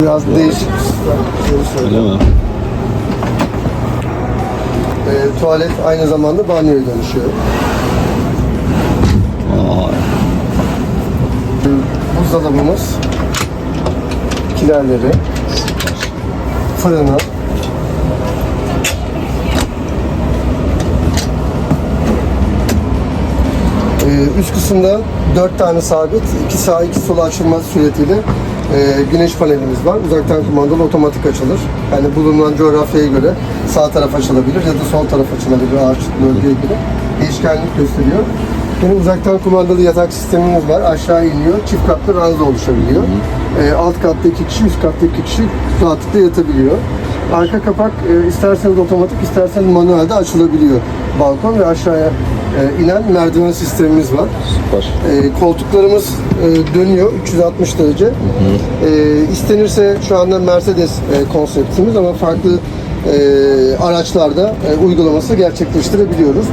Biraz değişik. Öyle mi? Ee, tuvalet aynı zamanda banyoya dönüşüyor. Vay. Buzdolabımız, kilerleri, fırını, Ee, üst kısımda dört tane sabit, iki sağ iki sola açılma suretiyle e, güneş panelimiz var. Uzaktan kumandalı otomatik açılır. Yani bulunan coğrafyaya göre sağ taraf açılabilir ya da sol taraf açılabilir ağaç bölgeye göre. Değişkenlik gösteriyor. Yine uzaktan kumandalı yatak sistemimiz var. Aşağı iniyor. Çift katlı ranza oluşabiliyor. E, alt katta iki kişi, üst katta iki kişi rahatlıkla yatabiliyor. Arka kapak e, isterseniz otomatik, isterseniz manuelde açılabiliyor. Balkon ve aşağıya e, inen merdiven sistemimiz var. Süper. E, koltuklarımız e, dönüyor 360 derece. E, istenirse şu anda Mercedes e, konseptimiz ama farklı e, araçlarda e, uygulaması gerçekleştirebiliyoruz.